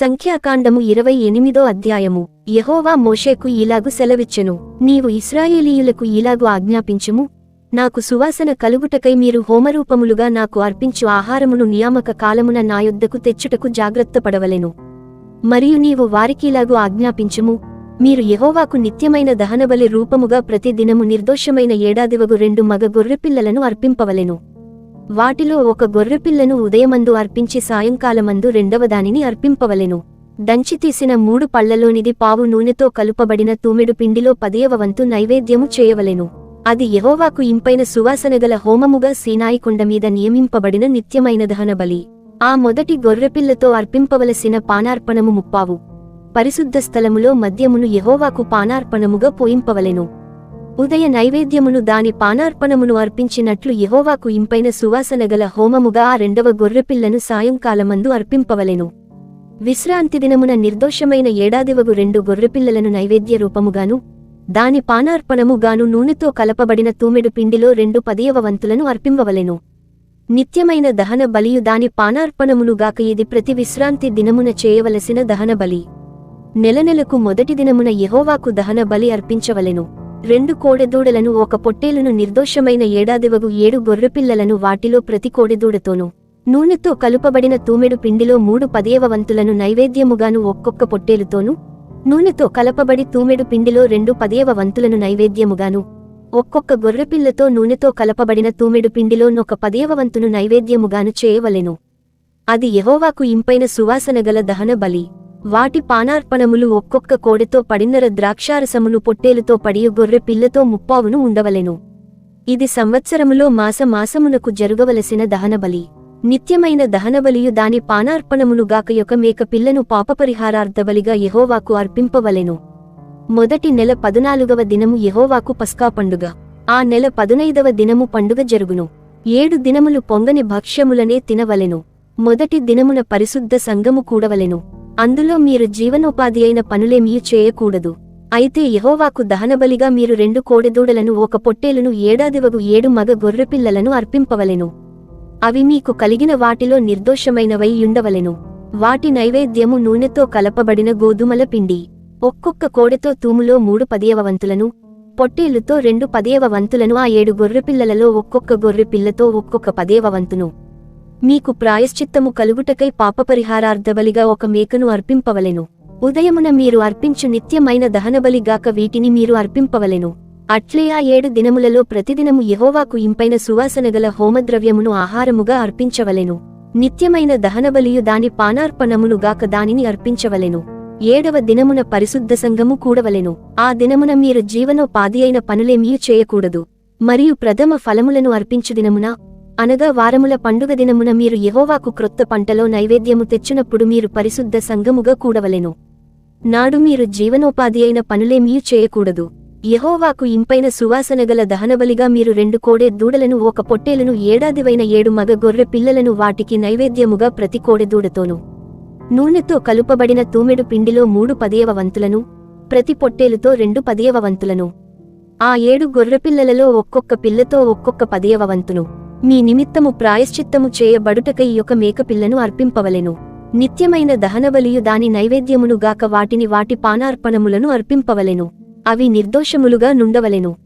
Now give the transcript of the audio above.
సంఖ్యాకాండము ఇరవై ఎనిమిదో అధ్యాయము. యహోవా మోషేకు ఇలాగు సెలవిచ్చెను. నీవు ఇస్రాయేలీయులకు ఇలాగు ఆజ్ఞాపించుము. నాకు సువాసన కలుగుటకై మీరు హోమరూపములుగా నాకు అర్పించు ఆహారమును నియామక కాలమున నా యొద్దకు తెచ్చుటకు జాగ్రత్త పడవలెను. మరియు నీవు వారికిలాగు ఆజ్ఞాపించుము. మీరు యహోవాకు నిత్యమైన దహనబలి రూపముగా ప్రతి దినము నిర్దోషమైన ఏడాదివగు రెండు మగ గొర్రెపిల్లలను అర్పింపవలెను. వాటిలో ఒక గొర్రెపిల్లను ఉదయమందు అర్పించి సాయంకాలమందు రెండవ దానిని అర్పింపవలెను. దంచి తీసిన మూడు పళ్ళలోనిది పావు నూనెతో కలుపబడిన తూమెడు పిండిలో పదియవ వంతు నైవేద్యము చేయవలెను. అది యహోవాకు ఇంపైన సువాసనగల హోమముగా సీనాయికొండ మీద నియమింపబడిన నిత్యమైన దహనబలి. ఆ మొదటి గొర్రెపిల్లతో అర్పింపవలసిన పానార్పణము ముప్పావు. పరిశుద్ధ స్థలములో మద్యమును యహోవాకు పానార్పణముగా పోయింపవలెను. ఉదయ నైవేద్యమును దాని పానార్పణమును అర్పించినట్లు యహోవాకు ఇంపైన సువాసనగల హోమముగా ఆ రెండవ గొర్రెపిల్లను సాయంకాలమందు అర్పింపవలెను. విశ్రాంతి దినమున నిర్దోషమైన ఏడాదివగు రెండు గొర్రెపిల్లలను నైవేద్య రూపముగాను దాని పానార్పణముగాను నూనెతో కలపబడిన తూమెడు పిండిలో రెండు పదియవ వంతులను అర్పింపవలెను. నిత్యమైన దహన బలియు దాని పానార్పణమునుగాక ఇది ప్రతి విశ్రాంతి దినమున చేయవలసిన దహన బలి. నెలనెలకు మొదటి దినమున యహోవాకు దహన బలి అర్పించవలెను. రెండు కోడెదూడలను ఒక పొట్టేలును నిర్దోషమైన ఏడాదివగు ఏడు గొర్రెపిల్లలను వాటిలో ప్రతి కోడెదూడతోనూ. నూనెతో కలుపబడిన తూమెడు పిండిలో మూడు పదేవ వంతులను నైవేద్యముగాను ఒక్కొక్క పొట్టేలుతోనూ నూనెతో కలపబడి తూమెడు పిండిలో రెండు పదేవ వంతులను నైవేద్యముగాను ఒక్కొక్క గొర్రెపిల్లతో నూనెతో కలపబడిన తూమెడు పిండిలో నొక పదేవ వంతును నైవేద్యముగాను చేయవలెను. అది యహోవాకు ఇంపైన సువాసనగల దహన బలి వాటి పానార్పణములు ఒక్కొక్క కోడెతో పడిన్నర ద్రాక్షారసమును పొట్టేలుతో పడియ గొర్రె పిల్లతో ముప్పావును ఉండవలెను. ఇది సంవత్సరములో మాసమాసమునకు జరుగవలసిన దహనబలి. నిత్యమైన దహనబలియు దాని పానార్పణములుగాక యొక్క మేక పిల్లను పాపపరిహారార్థబలిగా యహోవాకు అర్పింపవలెను. మొదటి నెల పదునాలుగవ దినము యహోవాకు పస్కా పండుగ. ఆ నెల పదునైదవ దినము పండుగ జరుగును. ఏడు దినములు పొంగని భక్ష్యములనే తినవలెను. మొదటి దినమున పరిశుద్ధ సంగము కూడవలెను. అందులో మీరు జీవనోపాధి అయిన పనులేమీ చేయకూడదు. అయితే యహోవాకు దహనబలిగా మీరు రెండు కోడెదూడలను ఒక పొట్టేలును ఏడాదివగు ఏడు మగ గొర్రెపిల్లలను అర్పింపవలెను. అవి మీకు కలిగిన వాటిలో నిర్దోషమైనవై యుండవలెను. వాటి నైవేద్యము నూనెతో కలపబడిన గోధుమల పిండి ఒక్కొక్క కోడెతో తూములో మూడు పదియవ వంతులను పొట్టేలుతో రెండు పదేవ వంతులను ఆ ఏడు గొర్రెపిల్లలలో ఒక్కొక్క గొర్రెపిల్లతో ఒక్కొక్క పదేవ వంతును మీకు ప్రాయశ్చిత్తము కలుగుటకై పాపపరిహారార్థబలిగా ఒక మేకను అర్పింపవలెను. ఉదయమున మీరు అర్పించు నిత్యమైన దహనబలిగాక వీటిని మీరు అర్పింపవలెను. అట్లే ఆ ఏడు దినములలో ప్రతిదినము యెహోవాకు ఇంపైన సువాసనగల హోమద్రవ్యమును ఆహారముగా అర్పించవలెను. నిత్యమైన దహనబలియు దాని పానార్పణమును గాక దానిని అర్పించవలెను. ఏడవ దినమున పరిశుద్ధ సంఘము కూడవలెను. ఆ దినమున మీరు జీవనోపాధి అయిన పనులేమీ చేయకూడదు. మరియు ప్రథమ ఫలములను అర్పించు దినమున అనగా వారముల పండుగ దినమున మీరు యహోవాకు క్రొత్త పంటలో నైవేద్యము తెచ్చినప్పుడు మీరు పరిశుద్ధ సంఘముగా కూడవలెను. నాడు మీరు జీవనోపాధి అయిన పనులేమీ చేయకూడదు. యహోవాకు ఇంపైన సువాసనగల దహనబలిగా మీరు రెండు కోడె దూడలను ఒక పొట్టేలను ఏడాదివైన ఏడు మగ గొర్రె పిల్లలను వాటికి నైవేద్యముగా ప్రతి కోడె దూడతోను. నూనెతో కలుపబడిన తూమెడు పిండిలో మూడు పదేవ వంతులను ప్రతి పొట్టేలుతో రెండు పదేవ వంతులను. ఆ ఏడు గొర్రెపిల్లలలో ఒక్కొక్క పిల్లతో ఒక్కొక్క పదేవ వంతును. మీ నిమిత్తము ప్రాయశ్చిత్తము చేయబడుటకై యొక్క మేకపిల్లను అర్పింపవలెను. నిత్యమైన దహనబలియు దాని నైవేద్యమునుగాక వాటిని వాటి పానార్పణములను అర్పింపవలెను. అవి నిర్దోషములుగా నుండవలెను.